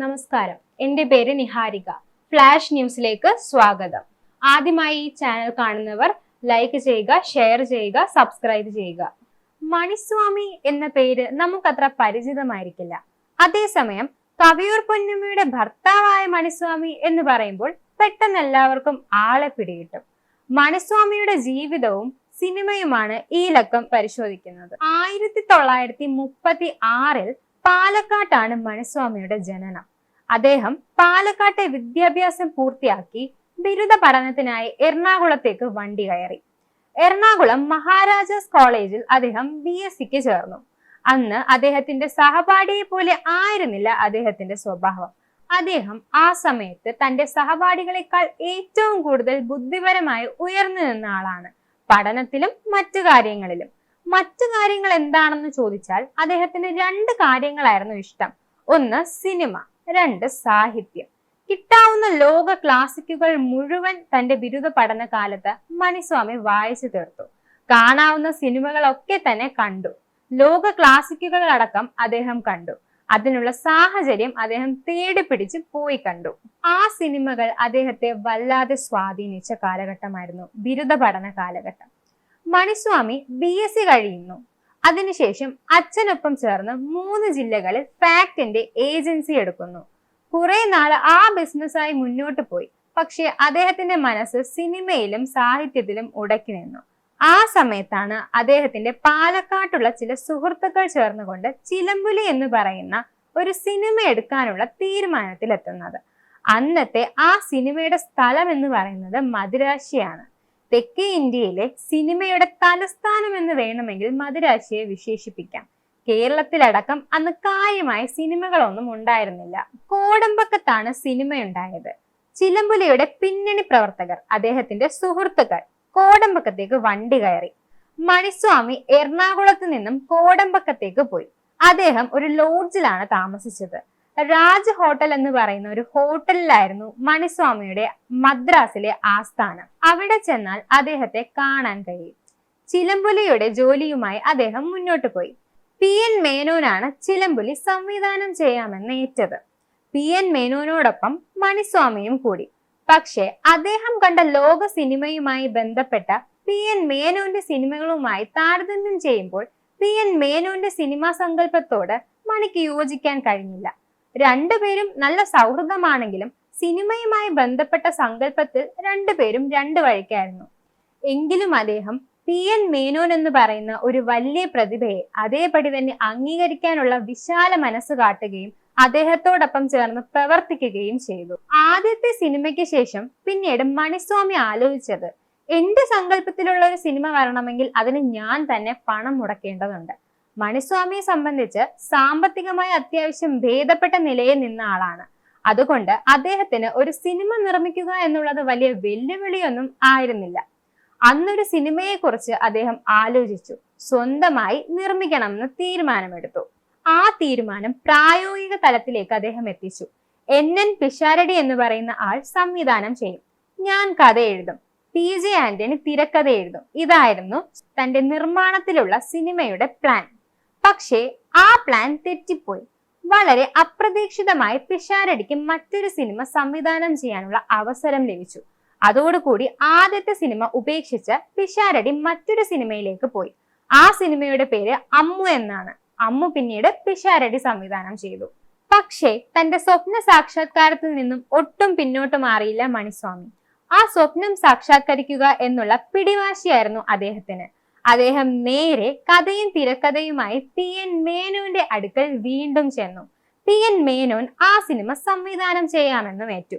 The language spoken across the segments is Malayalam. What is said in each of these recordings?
നമസ്കാരം. എന്റെ പേര് നിഹാരിക. ഫ്ലാഷ് ന്യൂസിലേക്ക് സ്വാഗതം. ആദ്യമായി ഈ ചാനൽ കാണുന്നവർ ലൈക്ക് ചെയ്യുക ഷെയർ ചെയ്യുക സബ്സ്ക്രൈബ് ചെയ്യുക. മണിസ്വാമി എന്ന പേര് നമുക്കത്ര പരിചിതമായിരിക്കില്ല. അതേസമയം കവിയൂർ പൊന്നമ്മയുടെ ഭർത്താവായ മണിസ്വാമി എന്ന് പറയുമ്പോൾ പെട്ടെന്ന് എല്ലാവർക്കും ആളെ പിടികിട്ടും. മണിസ്വാമിയുടെ ജീവിതവും സിനിമയുമാണ് ഈ ലക്കം പരിശോധിക്കുന്നത്. ആയിരത്തി തൊള്ളായിരത്തി മുപ്പത്തി ആറിൽ പാലക്കാട്ടാണ് മണിസ്വാമിയുടെ ജനനം. അദ്ദേഹം പാലക്കാട്ടെ വിദ്യാഭ്യാസം പൂർത്തിയാക്കി ബിരുദ പഠനത്തിനായി എറണാകുളത്തേക്ക് വണ്ടി കയറി. എറണാകുളം മഹാരാജാസ് കോളേജിൽ അദ്ദേഹം ബി എസ് സിക്ക് ചേർന്നു. അന്ന് അദ്ദേഹത്തിന്റെ സഹപാഠിയെ പോലെ ആയിരുന്നില്ല അദ്ദേഹത്തിന്റെ സ്വഭാവം. അദ്ദേഹം ആ സമയത്ത് തന്റെ സഹപാഠികളെക്കാൾ ഏറ്റവും കൂടുതൽ ബുദ്ധിപരമായി ഉയർന്നു നിന്ന ആളാണ്. പഠനത്തിലും മറ്റു കാര്യങ്ങളിലും. മറ്റു കാര്യങ്ങൾ എന്താണെന്ന് ചോദിച്ചാൽ അദ്ദേഹത്തിന് രണ്ട് കാര്യങ്ങളായിരുന്നു ഇഷ്ടം. ഒന്ന് സിനിമ രണ്ട് സാഹിത്യം. കിട്ടാവുന്ന ലോക ക്ലാസിക്കുകൾ മുഴുവൻ തന്റെ ബിരുദ പഠന കാലത്ത് മണിസ്വാമി വായിച്ചു തീർത്തു. കാണാവുന്ന സിനിമകളൊക്കെ തന്നെ കണ്ടു. ലോക ക്ലാസിക്കുകൾ അടക്കം അദ്ദേഹം കണ്ടു. അതിനുള്ള സാഹചര്യം അദ്ദേഹം തേടി പിടിച്ച് പോയി കണ്ടു. ആ സിനിമകൾ അദ്ദേഹത്തെ വല്ലാതെ സ്വാധീനിച്ച കാലഘട്ടമായിരുന്നു. ബിരുദ പഠന കാലഘട്ടം. മണിസ്വാമി ബി എസ് സി കഴിയുന്നു. അതിനുശേഷം അച്ഛനൊപ്പം ചേർന്ന് മൂന്ന് ജില്ലകളിൽ ഫാക്ടിന്റെ ഏജൻസി എടുക്കുന്നു. കുറെ നാൾ ആ ബിസിനസ്സായി മുന്നോട്ട് പോയി. പക്ഷെ അദ്ദേഹത്തിന്റെ മനസ്സ് സിനിമയിലും സാഹിത്യത്തിലും ഉടക്കി നിന്നു. ആ സമയത്താണ് അദ്ദേഹത്തിന്റെ പാലക്കാട്ടുള്ള ചില സുഹൃത്തുക്കൾ ചേർന്നുകൊണ്ട് ചിലമ്പുലി എന്ന് പറയുന്ന ഒരു സിനിമ എടുക്കാനുള്ള തീരുമാനത്തിലെത്തുന്നത്. അന്നത്തെ ആ സിനിമയുടെ സ്ഥലം എന്ന് പറയുന്നത് മദുരാശിയാണ്. തെക്കേ ഇന്ത്യയിലെ സിനിമയുടെ തലസ്ഥാനം എന്ന് വേണമെങ്കിൽ മദുരാശിയെ വിശേഷിപ്പിക്കാം. കേരളത്തിലടക്കം അന്ന് കാര്യമായ സിനിമകളൊന്നും ഉണ്ടായിരുന്നില്ല. കോടമ്പക്കത്താണ് സിനിമയുണ്ടായത്. ചിലമ്പുലിയുടെ പിന്നണി പ്രവർത്തകർ അദ്ദേഹത്തിന്റെ സുഹൃത്തുക്കൾ കോടമ്പക്കത്തേക്ക് വണ്ടി കയറി. മണിസ്വാമി എറണാകുളത്ത് നിന്നും കോടമ്പക്കത്തേക്ക് പോയി. അദ്ദേഹം ഒരു ലോഡ്ജിലാണ് താമസിച്ചത്. രാജ് ഹോട്ടൽ എന്ന് പറയുന്ന ഒരു ഹോട്ടലിലായിരുന്നു മണിസ്വാമിയുടെ മദ്രാസിലെ ആസ്ഥാനം. അവിടെ ചെന്നാൽ അദ്ദേഹത്തെ കാണാൻ കഴിയും. ചിലമ്പുലിയുടെ ജോലിയുമായി അദ്ദേഹം മുന്നോട്ട് പോയി. പി എൻ മേനോനാണ് ചിലമ്പുലി സംവിധാനം ചെയ്യാമെന്ന് ഏറ്റത് പി എൻ മേനോനോടൊപ്പം മണിസ്വാമിയും കൂടി. പക്ഷെ അദ്ദേഹം കണ്ട ലോക സിനിമയുമായി ബന്ധപ്പെട്ട പി എൻ മേനോന്റെ സിനിമകളുമായി താരതമ്യം ചെയ്യുമ്പോൾ പി എൻ മേനോന്റെ സിനിമാ സങ്കല്പത്തോട് മണിക്ക് യോജിക്കാൻ കഴിഞ്ഞില്ല. രണ്ടുപേരും നല്ല സൗഹൃദമാണെങ്കിലും സിനിമയുമായി ബന്ധപ്പെട്ട സങ്കല്പത്തിൽ രണ്ടുപേരും രണ്ടു വഴിക്കായിരുന്നു. എങ്കിലും അദ്ദേഹം പി എൻ മേനോൻ എന്ന് പറയുന്ന ഒരു വലിയ പ്രതിഭയെ അതേപടി തന്നെ അംഗീകരിക്കാനുള്ള വിശാല മനസ്സ് കാട്ടുകയും അദ്ദേഹത്തോടൊപ്പം ചേർന്ന് പ്രവർത്തിക്കുകയും ചെയ്തു. ആദ്യത്തെ സിനിമയ്ക്ക് ശേഷം പിന്നീട് മണിസ്വാമി ആലോചിച്ചത് എന്റെ സങ്കല്പത്തിലുള്ള ഒരു സിനിമ വരണമെങ്കിൽ അതിന് ഞാൻ തന്നെ പണം മുടക്കേണ്ടതുണ്ട്. മണിസ്വാമിയെ സംബന്ധിച്ച് സാമ്പത്തികമായി അത്യാവശ്യം ഭേദപ്പെട്ട നിലയിൽ നിന്ന ആളാണ്. അതുകൊണ്ട് അദ്ദേഹത്തിന് ഒരു സിനിമ നിർമ്മിക്കുക എന്നുള്ളത് വലിയ വെല്ലുവിളിയൊന്നും ആയിരുന്നില്ല. അന്നൊരു സിനിമയെ കുറിച്ച് അദ്ദേഹം ആലോചിച്ചു. സ്വന്തമായി നിർമ്മിക്കണമെന്ന് തീരുമാനമെടുത്തു. ആ തീരുമാനം പ്രായോഗിക തലത്തിലേക്ക് അദ്ദേഹം എത്തിച്ചു. എൻ എൻ പിഷാരടി എന്ന് പറയുന്ന ആൾ സംവിധാനം ചെയ്യും. ഞാൻ കഥ എഴുതും. പി ജെ ആന്റണി തിരക്കഥ എഴുതും. ഇതായിരുന്നു തന്റെ നിർമ്മാണത്തിലുള്ള സിനിമയുടെ പ്ലാൻ. പക്ഷേ ആ പ്ലാൻ തെറ്റിപ്പോയി. വളരെ അപ്രതീക്ഷിതമായി പിഷാരടിക്ക് മറ്റൊരു സിനിമ സംവിധാനം ചെയ്യാനുള്ള അവസരം ലഭിച്ചു. അതോടുകൂടി ആദ്യത്തെ സിനിമ ഉപേക്ഷിച്ച് പിഷാരടി മറ്റൊരു സിനിമയിലേക്ക് പോയി. ആ സിനിമയുടെ പേര് അമ്മു എന്നാണ്. അമ്മു പിന്നീട് പിഷാരടി സംവിധാനം ചെയ്തു. പക്ഷേ തന്റെ സ്വപ്ന സാക്ഷാത്കാരത്തിൽ നിന്നും ഒട്ടും പിന്നോട്ട് മാറിയില്ല മണിസ്വാമി. ആ സ്വപ്നം സാക്ഷാത്കരിക്കുക എന്നുള്ള പിടിവാശിയായിരുന്നു അദ്ദേഹത്തിന്. അദ്ദേഹം നേരെ കഥയും തിരക്കഥയുമായി പി എൻ മേനോന്റെ അടുക്കൽ വീണ്ടും ചെന്നു. പി എൻ മേനോൻ ആ സിനിമ സംവിധാനം ചെയ്യാമെന്നും ഏറ്റു.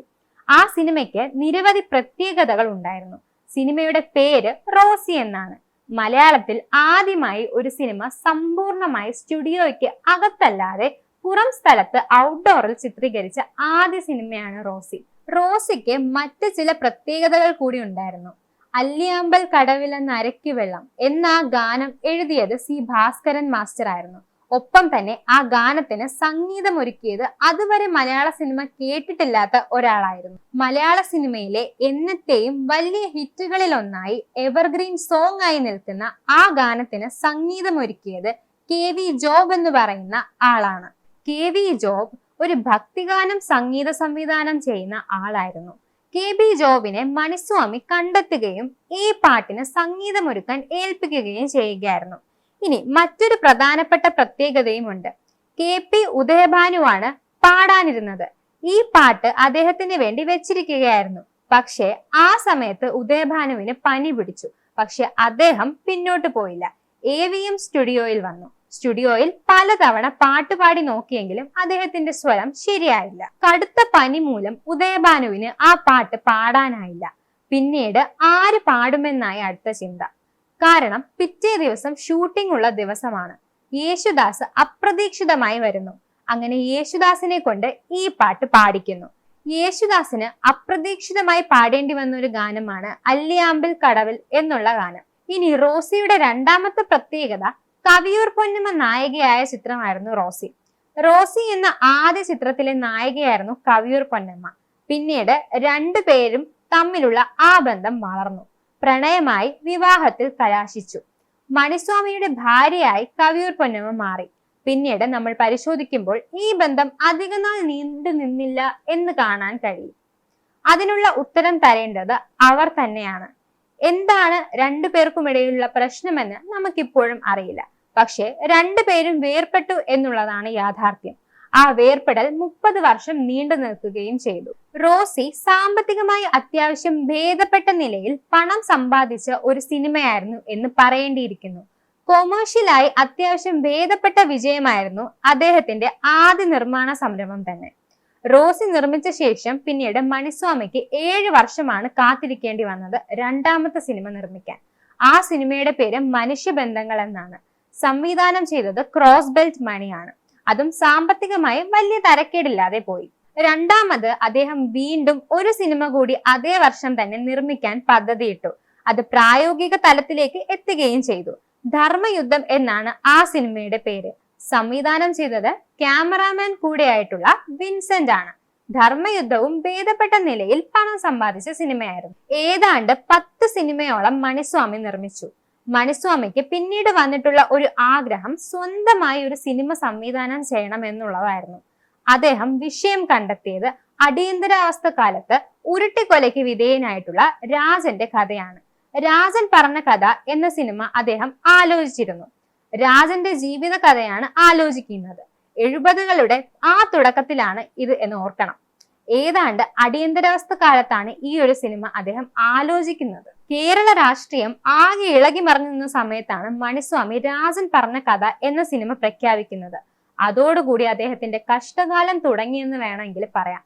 ആ സിനിമയ്ക്ക് നിരവധി പ്രത്യേകതകൾ ഉണ്ടായിരുന്നു. സിനിമയുടെ പേര് റോസി എന്നാണ്. മലയാളത്തിൽ ആദ്യമായി ഒരു സിനിമ സമ്പൂർണമായി സ്റ്റുഡിയോയ്ക്ക് അകത്തല്ലാതെ പുറം സ്ഥലത്ത് ഔട്ട്ഡോറിൽ ചിത്രീകരിച്ച ആദ്യ സിനിമയാണ് റോസി. റോസിക്ക് മറ്റ് ചില പ്രത്യേകതകൾ കൂടി ഉണ്ടായിരുന്നു. അല്ലിയാമ്പൽ കടവില നരയ്ക്ക് വെള്ളം എന്ന ഗാനം എഴുതിയത് സി ഭാസ്കരൻ മാസ്റ്റർ ആയിരുന്നു. ഒപ്പം തന്നെ ആ ഗാനത്തിന് സംഗീതമൊരുക്കിയത് അതുവരെ മലയാള സിനിമ കേട്ടിട്ടില്ലാത്ത ഒരാളായിരുന്നു. മലയാള സിനിമയിലെ എന്നത്തെയും വലിയ ഹിറ്റുകളിൽ ഒന്നായി എവർഗ്രീൻ സോങ് ആയി നിൽക്കുന്ന ആ ഗാനത്തിന് സംഗീതമൊരുക്കിയത് കെ വി ജോബ് എന്ന് പറയുന്ന ആളാണ്. കെ വി ജോബ് ഒരു ഭക്തിഗാനം സംഗീത സംവിധാനം ചെയ്യുന്ന ആളായിരുന്നു. കെ ബി ജോബിനെ മണിസ്വാമി കണ്ടെത്തുകയും ഈ പാട്ടിന് സംഗീതമൊരുക്കാൻ ഏൽപ്പിക്കുകയും ചെയ്യുകയായിരുന്നു. ഇനി മറ്റൊരു പ്രധാനപ്പെട്ട പ്രത്യേകതയുമുണ്ട്. കെ പി ഉദയഭാനുവാണ് പാടാനിരുന്നത്. ഈ പാട്ട് അദ്ദേഹത്തിന് വേണ്ടി വെച്ചിരിക്കുകയായിരുന്നു. പക്ഷേ ആ സമയത്ത് ഉദയഭാനുവിന് പനി പിടിച്ചു. പക്ഷെ അദ്ദേഹം പിന്നോട്ട് പോയില്ല. എം സ്റ്റുഡിയോയിൽ വന്നു. സ്റ്റുഡിയോയിൽ പലതവണ പാട്ട് പാടി നോക്കിയെങ്കിലും അദ്ദേഹത്തിന്റെ സ്വരം ശരിയായില്ല. കടുത്ത പനി മൂലം ഉദയഭാനുവിന് ആ പാട്ട് പാടാനായില്ല. പിന്നീട് ആര് പാടുമെന്നായി അടുത്ത ചിന്ത. കാരണം പിറ്റേ ദിവസം ഷൂട്ടിംഗ് ഉള്ള ദിവസമാണ്. യേശുദാസ് അപ്രതീക്ഷിതമായി വരുന്നു. അങ്ങനെ യേശുദാസിനെ കൊണ്ട് ഈ പാട്ട് പാടിക്കുന്നു. യേശുദാസിന് അപ്രതീക്ഷിതമായി പാടേണ്ടി വന്ന ഒരു ഗാനമാണ് അല്ലിയാമ്പിൽ കടവിൽ എന്നുള്ള ഗാനം. ഇനി റോസിയുടെ രണ്ടാമത്തെ പ്രത്യേകത കവിയൂർ പൊന്നമ്മ നായികയായ ചിത്രമായിരുന്നു റോസി. റോസി എന്ന ആദ്യ ചിത്രത്തിലെ നായികയായിരുന്നു കവിയൂർ പൊന്നമ്മ പിന്നീട് രണ്ടു പേരും തമ്മിലുള്ള ആ ബന്ധം വളർന്നു. പ്രണയമായി വിവാഹത്തിൽ കലാശിച്ചു. മണിസ്വാമിയുടെ ഭാര്യയായി കവിയൂർ പൊന്നമ്മ മാറി. പിന്നീട് നമ്മൾ പരിശോധിക്കുമ്പോൾ ഈ ബന്ധം അധികനാൾ നീണ്ടു നിന്നില്ല എന്ന് കാണാൻ കഴിയും. അതിനുള്ള ഉത്തരം തരേണ്ടത് അവർ തന്നെയാണ്. എന്താണ് രണ്ടു പേർക്കും പേർക്കുമിടയിലുള്ള പ്രശ്നമെന്ന് നമുക്കിപ്പോഴും അറിയില്ല. പക്ഷെ രണ്ടുപേരും വേർപെട്ടു എന്നുള്ളതാണ് യാഥാർത്ഥ്യം. ആ വേർപെടൽ മുപ്പത് വർഷം നീണ്ടു നിൽക്കുകയും ചെയ്തു. റോസി സാമ്പത്തികമായി അത്യാവശ്യം ഭേദപ്പെട്ട നിലയിൽ പണം സമ്പാദിച്ച ഒരു സിനിമയായിരുന്നു എന്ന് പറയേണ്ടിയിരിക്കുന്നു. കൊമേഴ്ഷ്യലായി അത്യാവശ്യം ഭേദപ്പെട്ട വിജയമായിരുന്നു അദ്ദേഹത്തിന്റെ ആദ്യ നിർമ്മാണ സംരംഭം തന്നെ. റോസി നിർമ്മിച്ച ശേഷം പിന്നീട് മണിസ്വാമിക്ക് ഏഴ് വർഷമാണ് കാത്തിരിക്കേണ്ടി വന്നത് രണ്ടാമത്തെ സിനിമ നിർമ്മിക്കാൻ. ആ സിനിമയുടെ പേര് മനുഷ്യബന്ധങ്ങൾ എന്നാണ്. സംവിധാനം ചെയ്തത് ക്രോസ് ബെൽറ്റ് മണിയാണ്. അതും സാമ്പത്തികമായി വലിയ തരക്കേടില്ലാതെ പോയി. രണ്ടാമത് അദ്ദേഹം വീണ്ടും ഒരു സിനിമ കൂടി അതേ വർഷം തന്നെ നിർമ്മിക്കാൻ പദ്ധതിയിട്ടു. അത് പ്രായോഗിക തലത്തിലേക്ക് എത്തുകയും ചെയ്തു. ധർമ്മയുദ്ധം എന്നാണ് ആ സിനിമയുടെ പേര്. സംവിധാനം ചെയ്തത് ക്യാമറാമാൻ കൂടെയായിട്ടുള്ള വിൻസെന്റ് ആണ്. ധർമ്മയുദ്ധവും ഭേദപ്പെട്ട നിലയിൽ പണം സമ്പാദിച്ച സിനിമയായിരുന്നു. ഏതാണ്ട് പത്ത് സിനിമയോളം മണിസ്വാമി നിർമ്മിച്ചു. മണിസ്വാമിക്ക് പിന്നീട് വന്നിട്ടുള്ള ഒരു ആഗ്രഹം സ്വന്തമായി ഒരു സിനിമ സംവിധാനം ചെയ്യണം എന്നുള്ളതായിരുന്നു. അദ്ദേഹം വിഷയം കണ്ടെത്തിയത് അടിയന്തരാവസ്ഥ കാലത്ത് ഉരുട്ടിക്കൊലയ്ക്ക് വിധേയനായിട്ടുള്ള രാജന്റെ കഥയാണ്. രാജൻ പറഞ്ഞ കഥ എന്ന സിനിമ അദ്ദേഹം ആലോചിച്ചിരുന്നു. രാജന്റെ ജീവിത കഥയാണ് ആലോചിക്കുന്നത്. എഴുപതുകളുടെ ആ തുടക്കത്തിലാണ് ഇത് എന്ന് ഓർക്കണം. ഏതാണ്ട് അടിയന്തരാവസ്ഥ കാലത്താണ് ഈ ഒരു സിനിമ അദ്ദേഹം ആലോചിക്കുന്നത്. കേരള രാഷ്ട്രീയം ആകെ ഇളകി മറിഞ്ഞു നിന്ന സമയത്താണ് മണിസ്വാമി രാജൻ പറഞ്ഞ കഥ എന്ന സിനിമ പ്രഖ്യാപിക്കുന്നത്. അതോടുകൂടി അദ്ദേഹത്തിന്റെ കഷ്ടകാലം തുടങ്ങിയെന്ന് വേണമെങ്കിൽ പറയാം.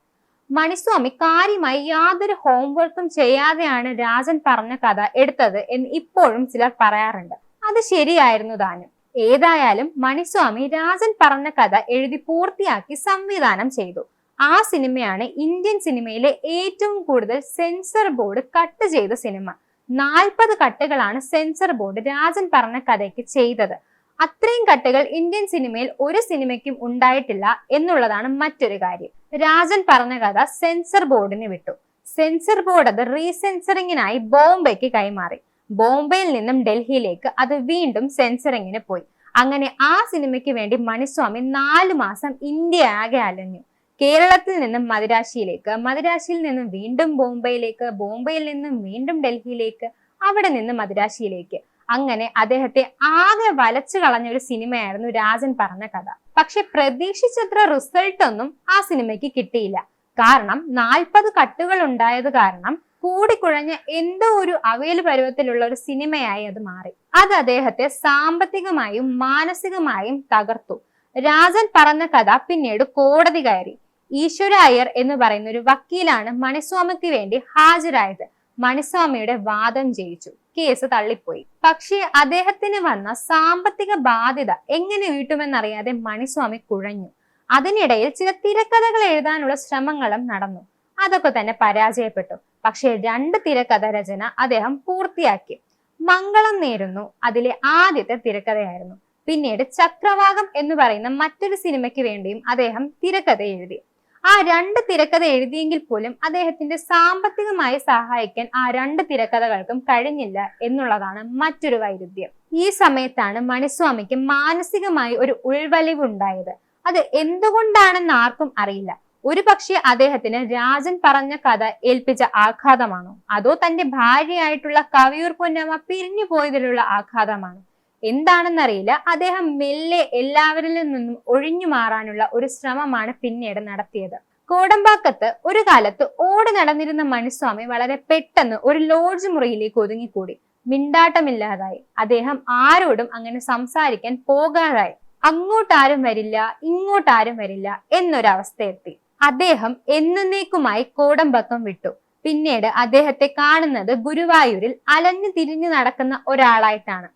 മണിസ്വാമി കാര്യമായി യാതൊരു ഹോംവർക്കും ചെയ്യാതെയാണ് രാജൻ പറഞ്ഞ കഥ എടുത്തത് എന്ന് ഇപ്പോഴും ചിലർ പറയാറുണ്ട്. അത് ശരിയായിരുന്നു താനും. ഏതായാലും മണിസ്വാമി രാജൻ പറഞ്ഞ കഥ എഴുതി പൂർത്തിയാക്കി സംവിധാനം ചെയ്തു. ആ സിനിമയാണ് ഇന്ത്യൻ സിനിമയിലെ ഏറ്റവും കൂടുതൽ സെൻസർ ബോർഡ് കട്ട് ചെയ്ത സിനിമ. നാൽപ്പത് കട്ടുകളാണ് സെൻസർ ബോർഡ് രാജൻ പറഞ്ഞ കഥയ്ക്ക് ചെയ്തത്. അത്രയും കട്ടുകൾ ഇന്ത്യൻ സിനിമയിൽ ഒരു സിനിമയ്ക്കും ഉണ്ടായിട്ടില്ല എന്നുള്ളതാണ് മറ്റൊരു കാര്യം. രാജൻ പറഞ്ഞ കഥ സെൻസർ ബോർഡിന് വിട്ടു. സെൻസർ ബോർഡ് അത് റീസെൻസറിങ്ങിനായി ബോംബെക്ക് കൈമാറി. ബോംബെയിൽ നിന്നും ഡൽഹിയിലേക്ക് അത് വീണ്ടും സെൻസറിങ്ങിന് പോയി. അങ്ങനെ ആ സിനിമയ്ക്ക് വേണ്ടി മണിസ്വാമി നാല് മാസം ഇന്ത്യ ആകെ അലഞ്ഞു. കേരളത്തിൽ നിന്നും മദിരാശിയിലേക്ക് മദിരാശിയിൽ നിന്നും വീണ്ടും ബോംബെയിലേക്ക് ബോംബെയിൽ നിന്നും വീണ്ടും ഡൽഹിയിലേക്ക് അവിടെ നിന്ന് മദിരാശിയിലേക്ക്. അങ്ങനെ അദ്ദേഹത്തെ ആകെ വലച്ചു കളഞ്ഞ ഒരു സിനിമയായിരുന്നു രാജൻ പറഞ്ഞ കഥ. പക്ഷെ പ്രതീക്ഷിച്ചത്ര റിസൾട്ട് ഒന്നും ആ സിനിമയ്ക്ക് കിട്ടിയില്ല. കാരണം നാൽപ്പത് കട്ടുകൾ ഉണ്ടായത് കാരണം കൂടിക്കുഴഞ്ഞ എന്തോ ഒരു അവയൽ പരുവത്തിലുള്ള ഒരു സിനിമയായി അത് മാറി. അത് അദ്ദേഹത്തെ സാമ്പത്തികമായും മാനസികമായും തകർത്തു. രാജൻ പറഞ്ഞ കഥ പിന്നീട് കോടതി കയറി. ഈശ്വര അയ്യർ എന്ന് പറയുന്ന ഒരു വക്കീലാണ് മണിസ്വാമിക്ക് വേണ്ടി ഹാജരായത്. മണിസ്വാമിയുടെ വാദം ജയിച്ചു. കേസ് തള്ളിപ്പോയി. പക്ഷേ അദ്ദേഹത്തിന് വന്ന സാമ്പത്തിക ബാധ്യത എങ്ങനെ വീട്ടുമെന്നറിയാതെ മണിസ്വാമി കുഴഞ്ഞു. അതിനിടയിൽ ചില തിരക്കഥകൾ എഴുതാനുള്ള ശ്രമങ്ങളും നടന്നു. അതൊക്കെ തന്നെ പരാജയപ്പെട്ടു. പക്ഷേ രണ്ട് തിരക്കഥ രചന അദ്ദേഹം പൂർത്തിയാക്കി. മംഗളം നേരുന്നു. അതിലെ ആദ്യത്തെ തിരക്കഥയായിരുന്നു. പിന്നീട് ചക്രവാകം എന്ന് പറയുന്ന മറ്റൊരു സിനിമയ്ക്ക് വേണ്ടിയും അദ്ദേഹം തിരക്കഥ എഴുതി. ആ രണ്ട് തിരക്കഥ എഴുതിയെങ്കിൽ പോലും അദ്ദേഹത്തിന്റെ സാമ്പത്തികമായി സഹായിക്കാൻ ആ രണ്ട് തിരക്കഥകൾക്കും കഴിഞ്ഞില്ല എന്നുള്ളതാണ് മറ്റൊരു വൈരുദ്ധ്യം. ഈ സമയത്താണ് മണിസ്വാമിക്ക് മാനസികമായി ഒരു ഉൾവലിവുണ്ടായത് അത് എന്തുകൊണ്ടാണെന്ന് ആർക്കും അറിയില്ല. ഒരു പക്ഷേ അദ്ദേഹത്തിന് രാജൻ പറഞ്ഞ കഥ ഏൽപ്പിച്ച ആഘാതമാണോ? അതോ തന്റെ ഭാര്യയായിട്ടുള്ള കവിയൂർ പൊന്നമ്മ പിരിഞ്ഞു പോയതിലുള്ള ആഘാതമാണോ? എന്താണെന്നറിയില്ല. അദ്ദേഹം മെല്ലെ എല്ലാവരിൽ നിന്നും ഒഴിഞ്ഞു മാറാനുള്ള ഒരു ശ്രമമാണ് പിന്നീട് നടത്തിയത്. കോടമ്പാക്കത്ത് ഒരു കാലത്ത് ഓടി നടന്നിരുന്ന മണിസ്വാമി വളരെ പെട്ടെന്ന് ഒരു ലോഡ്ജ് മുറിയിലേക്ക് ഒതുങ്ങിക്കൂടി. മിണ്ടാട്ടമില്ലാതായി. അദ്ദേഹം ആരോടും അങ്ങനെ സംസാരിക്കാൻ പോകാതായി. അങ്ങോട്ടാരും വരില്ല ഇങ്ങോട്ടാരും വരില്ല എന്നൊരവസ്ഥ എത്തി അദ്ദേഹം എന്നേക്കുമായി കോടമ്പക്കം വിട്ടു. പിന്നീട് അദ്ദേഹത്തെ കാണുന്നത് ഗുരുവായൂരിൽ അലഞ്ഞു തിരിഞ്ഞു നടക്കുന്ന ഒരാളായിട്ടാണ്.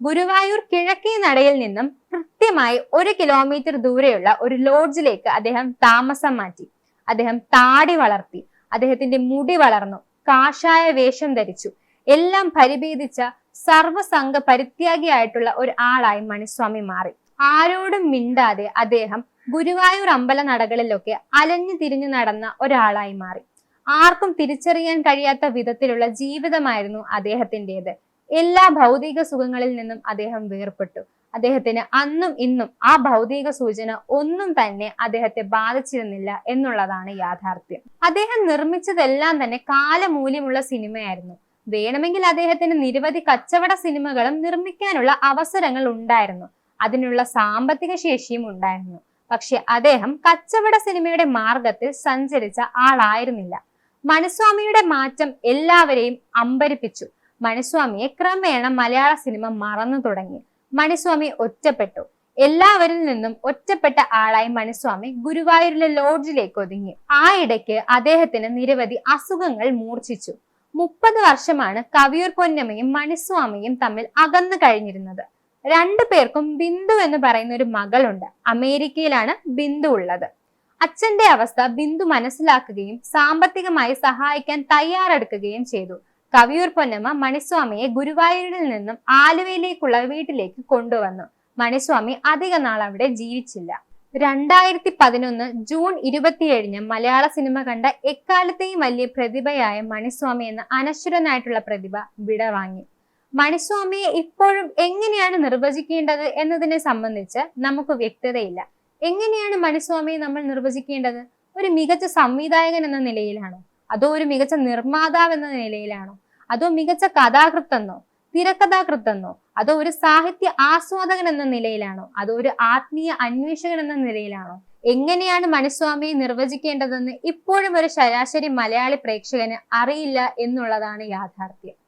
ഗുരുവായൂർ കിഴക്കേ നടയിൽ നിന്നും കൃത്യമായി ഒരു കിലോമീറ്റർ ദൂരെയുള്ള ഒരു ലോഡ്ജിലേക്ക് അദ്ദേഹം താമസം മാറ്റി. അദ്ദേഹം താടി വളർത്തി അദ്ദേഹത്തിന്റെ മുടി വളർന്നു കാഷായ വേഷം ധരിച്ചു. എല്ലാം പരിഭേദിച്ച സർവസംഘ പരിത്യാഗിയായിട്ടുള്ള ഒരു ആളായി മണിസ്വാമി മാറി. ആരോടും മിണ്ടാതെ അദ്ദേഹം ഗുരുവായൂർ അമ്പല നടകളിലൊക്കെ അലഞ്ഞു തിരിഞ്ഞു നടന്ന ഒരാളായി മാറി. ആർക്കും തിരിച്ചറിയാൻ കഴിയാത്ത വിധത്തിലുള്ള ജീവിതമായിരുന്നു അദ്ദേഹത്തിന്റെത്. എല്ലാ ഭൗതിക സുഖങ്ങളിൽ നിന്നും അദ്ദേഹം വേർപെട്ടു അദ്ദേഹത്തിന് അന്നും ഇന്നും ആ ഭൗതിക സൂചന ഒന്നും തന്നെ അദ്ദേഹത്തെ ബാധിച്ചിരുന്നില്ല എന്നുള്ളതാണ് യാഥാർത്ഥ്യം. അദ്ദേഹം നിർമ്മിച്ചതെല്ലാം തന്നെ കാലമൂല്യമുള്ള സിനിമയായിരുന്നു. വേണമെങ്കിൽ അദ്ദേഹത്തിന് നിരവധി കച്ചവട സിനിമകളും നിർമ്മിക്കാനുള്ള അവസരങ്ങൾ ഉണ്ടായിരുന്നു. അതിനുള്ള സാമ്പത്തിക ശേഷിയും ഉണ്ടായിരുന്നു. പക്ഷെ അദ്ദേഹം കച്ചവട സിനിമയുടെ മാർഗത്തിൽ സഞ്ചരിച്ച ആളായിരുന്നില്ല. മനുസ്വാമിയുടെ മാറ്റം എല്ലാവരെയും അമ്പരിപ്പിച്ചു. മനുസ്വാമിയെ ക്രമേണ മലയാള സിനിമ മറന്നു തുടങ്ങി. മനുസ്വാമി ഒറ്റപ്പെട്ടു. എല്ലാവരിൽ നിന്നും ഒറ്റപ്പെട്ട ആളായി മനുസ്വാമി ഗുരുവായൂരിലെ ലോഡ്ജിലേക്ക് ഒതുങ്ങി. ആ ഇടയ്ക്ക് അദ്ദേഹത്തിന് നിരവധി അസുഖങ്ങൾ മൂർച്ഛിച്ചു. മുപ്പത് വർഷമാണ് കവിയൂർ പൊന്നമ്മയും മനുസ്വാമിയും തമ്മിൽ അകന്നു കഴിഞ്ഞിരുന്നത്. രണ്ടു പേർക്കും ബിന്ദു എന്ന് പറയുന്ന ഒരു മകളുണ്ട്. അമേരിക്കയിലാണ് ബിന്ദു ഉള്ളത്. അച്ഛന്റെ അവസ്ഥ ബിന്ദു മനസ്സിലാക്കുകയും സാമ്പത്തികമായി സഹായിക്കാൻ തയ്യാറെടുക്കുകയും ചെയ്തു. കവിയൂർ പൊന്നമ്മ മണിസ്വാമിയെ ഗുരുവായൂരിൽ നിന്നും ആലുവയിലേക്കുള്ള വീട്ടിലേക്ക് കൊണ്ടുവന്നു. മണിസ്വാമി അധിക നാൾ അവിടെ ജീവിച്ചില്ല. രണ്ടായിരത്തി പതിനൊന്ന് ജൂൺ ഇരുപത്തിയേഴിന് മലയാള സിനിമ കണ്ട എക്കാലത്തെയും വലിയ പ്രതിഭയായ മണിസ്വാമി എന്ന അനശ്വരനായിട്ടുള്ള പ്രതിഭ വിടവാങ്ങി. മണിസ്വാമിയെ ഇപ്പോഴും എങ്ങനെയാണ് നിർവചിക്കേണ്ടത് എന്നതിനെ സംബന്ധിച്ച് നമുക്ക് വ്യക്തതയില്ല. എങ്ങനെയാണ് മണിസ്വാമിയെ നമ്മൾ നിർവചിക്കേണ്ടത്? ഒരു മികച്ച സംവിധായകൻ എന്ന നിലയിലാണോ? അതോ ഒരു മികച്ച നിർമ്മാതാവ് എന്ന നിലയിലാണോ? അതോ മികച്ച കഥാകൃത്തെന്നോ തിരക്കഥാകൃത്തെന്നോ അതോ ഒരു സാഹിത്യ ആസ്വാദകൻ എന്ന നിലയിലാണോ? അതോ ഒരു ആത്മീയ അന്വേഷകൻ എന്ന നിലയിലാണോ? എങ്ങനെയാണ് മണിസ്വാമിയെ നിർവചിക്കേണ്ടതെന്ന് ഇപ്പോഴും ഒരു ശരാശരി മലയാളി പ്രേക്ഷകന് അറിയില്ല എന്നുള്ളതാണ് യാഥാർത്ഥ്യം.